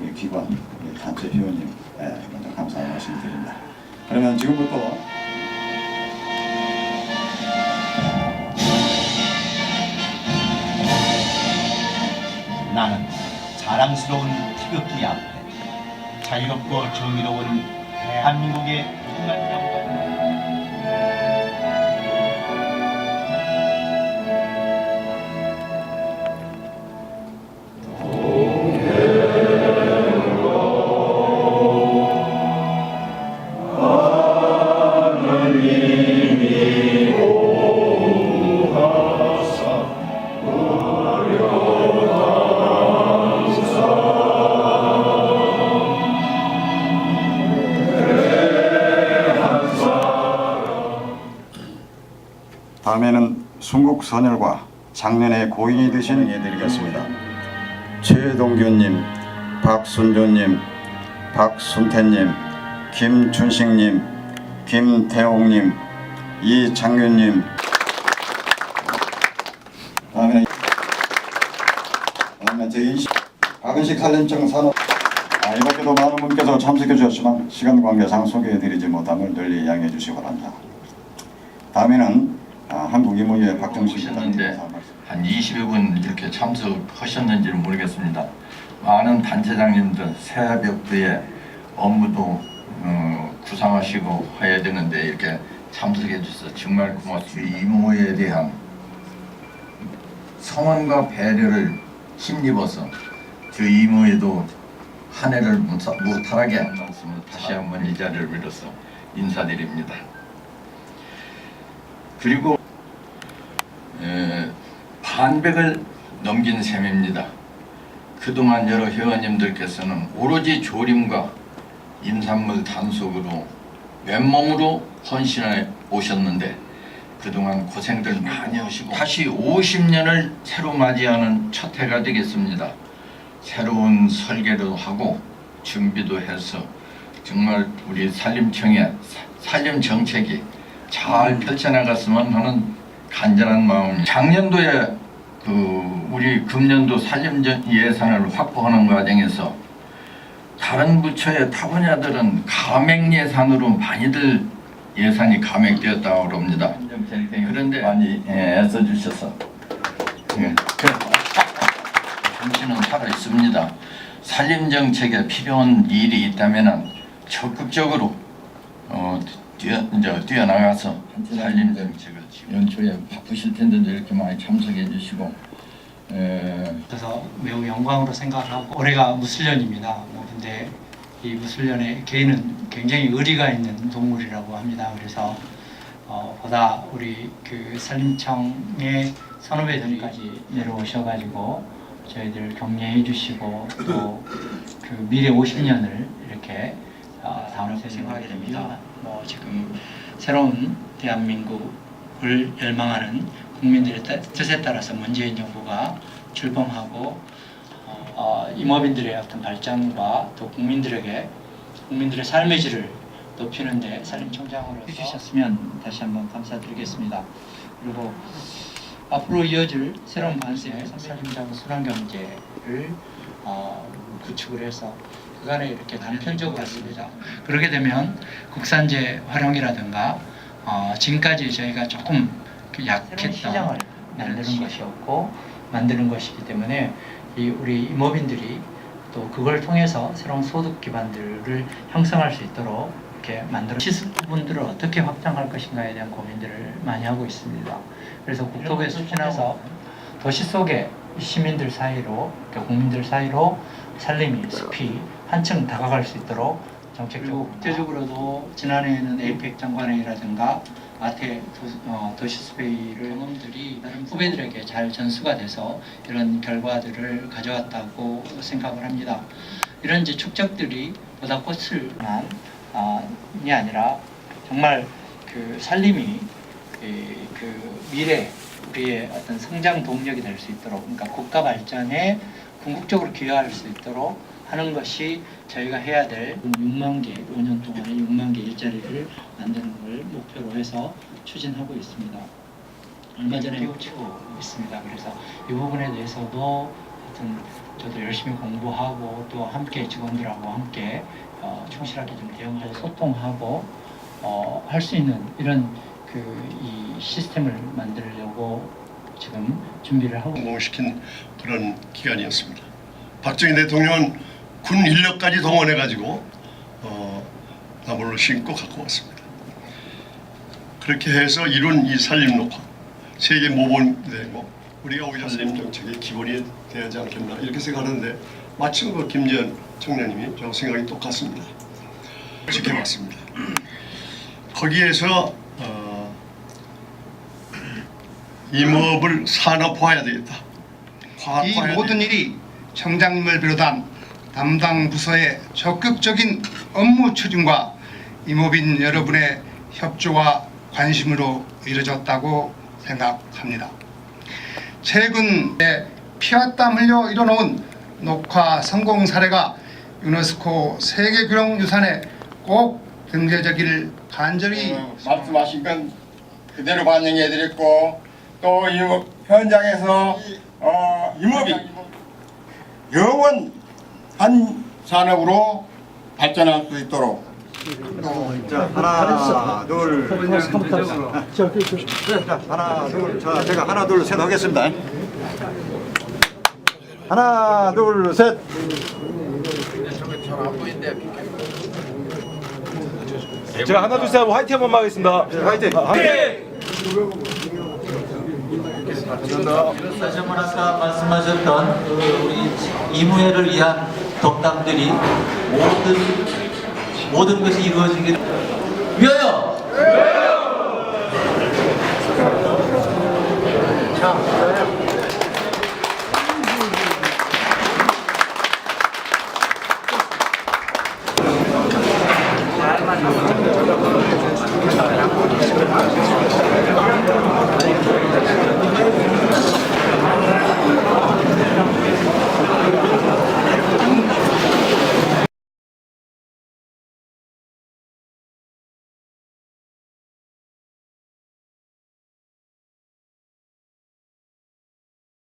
우리 단체 회원님 예, 먼저 감사의 말씀 드립니다. 그러면 지금부터 나는 자랑스러운 태극기 앞에 자유롭고 정의로운 대한민국의 무궁 다음에는 순국 선열과 작년에 고인이 되신 해드리겠습니다. 최동규님, 박순조님, 박순태님, 김춘식님, 김태홍님, 이창규님. 다음에는 다음에 제20 박은식 살림청 산업 아, 이밖에도 많은 분께서 참석해 주셨지만 시간 관계상 소개해드리지 못함을 널리 양해해 주시기 바랍니다. 다음에는 아, 한국이모의 박정식 오셨는데 한 20여 분 이렇게 참석하셨는지는 모르겠습니다. 많은 단체장님들 새벽부에 업무도 어, 구상하시고 해야 되는데 이렇게 참석해 주셔서 정말 고맙습니다. 이모에 대한 성원과 배려를 힘입어서 저 이모에도 한 해를 무사- 무탈하게 한 말씀을 다시 한번 이 자리를 빌어서 인사드립니다. 그리고 에, 반백을 넘긴 셈입니다. 그동안 여러 회원님들께서는 오로지 조림과 임산물 단속으로 맨몸으로 헌신해 오셨는데 그동안 고생들 많이 하시고 다시 50년을 새로 맞이하는 첫 해가 되겠습니다. 새로운 설계도 하고 준비도 해서 정말 우리 산림청의 사- 산림 정책이 잘 펼쳐나갔으면 하는 간절한 마음. 작년도에 그 우리 금년도 산림 예산을 확보하는 과정에서 다른 부처의 타 분야들은 감액 예산으로 많이들 예산이 감액되었다고 그럽니다. 그런데 많이 예, 애써 주셔서 예. 정신은 살아 있습니다. 산림 정책에 필요한 일이 있다면은 적극적으로 어, 뛰어 이제 뛰어나가서 산림 정책을 지금 연초에 바쁘실 텐데도 이렇게 많이 참석해 주시고 에, 그래서 매우 영광으로 생각하고 올해가 무술년입니다. 뭐 근데 이 무술년에 개는 굉장히 의리가 있는 동물이라고 합니다. 그래서 어, 보다 우리 그 산림청의 선후배 전까지 내려오셔가지고 저희들 격려해 주시고 또 그 미래 50년을 이렇게 어, 다음 생각하게 됩니다. 뭐 지금 새로운 대한민국을 열망하는 국민들의 따- 뜻에 따라서 문재인 정부가 출범하고 어, 어, 임업인들의 어떤 발전과 또 국민들에게 국민들의 삶의 질을 높이는데 산림청장으로 해주셨으면 다시 한번 감사드리겠습니다. 그리고 앞으로 이어질 새로운 반세의 산림장 순환경제를 어, 구축을 해서 그간에 이렇게 단편적으로 했습니다. 그렇게 되면 국산재 활용이라든가 어, 지금까지 저희가 조금 그 약했던 시장을 만드는 것이었고 만드는 것이기 때문에 이 우리 임업인들이 또 그걸 통해서 새로운 소득 기반들을 형성할 수 있도록 이렇게 만들어 시설 부분들을 어떻게 확장할 것인가에 대한 고민들을 많이 하고 있습니다. 그래서 국토부에서 지나서 도시 속의 시민들 사이로 그러니까 국민들 사이로 살림이 숲이 한층 다가갈 수 있도록 정책적으로 국제적으로도 지난해에는 에이펙 장관회의라든가 아태 도, 어, 도시스페이를 경험들이 다른 후배들에게 잘 전수가 돼서 이런 결과들을 가져왔다고 생각을 합니다. 이런 이제 축적들이 보다 꽃을만 아, 이 아니라 정말 그 살림이 이, 그 미래 우리의 어떤 성장 동력이 될 수 있도록 그러니까 국가 발전에 궁극적으로 기여할 수 있도록 하는 것이 저희가 해야 될 6만 개, 5년 동안에 6만 개 일자리를 만드는 걸 목표로 해서 추진하고 있습니다. 얼마 전에 띄우치고 있습니다. 그래서 이 부분에 대해서도 하여튼 저도 열심히 공부하고 또 함께 직원들하고 함께 어, 충실하게 좀 대응해서 소통하고 어, 할 수 있는 이런 그 이 시스템을 만들려고 지금 준비를 하고 성공시킨 그런 기간이었습니다. 박정희 대통령은 군 인력까지 동원해 가지고 어, 나무를 심고 갖고 왔습니다. 그렇게 해서 이룬 이 산림녹화 세계 모범되고 우리가 오히려 산림 정책의 기본이 되지 않겠나 이렇게 생각하는데 마침 그 김재현 청장님이 저하고 생각이 똑같습니다. 지켜봤습니다. 거기에서 임업을 산업화해야 되겠다. 이 과학화해야 모든 일이 청장님을 비롯한 담당 부서의 적극적인 업무 추진과 임업인 여러분의 협조와 관심으로 이루어졌다고 생각합니다. 최근에 피와 땀 흘려 이뤄놓은 녹화 성공 사례가 유네스코 세계교령유산에 꼭 등재되기를 간절히 어, 말씀하신 건 그대로 반영해드렸고 또 이 현장에서 어, 임업이 영원한 산업으로 발전할 수 있도록. 자 하나 둘 자, 하나 둘자 제가 하나 둘 셋 하겠습니다. 하나 둘셋. 제가 하나 둘셋 하고 화이팅 한 번만 하겠습니다. 화이팅 감사합니다. 다시 한번 뭐 아까 말씀하셨던 그 우리 이무회를 위한 덕담들이 모든 모든 것이 이루어지기를 위하여. 위하여!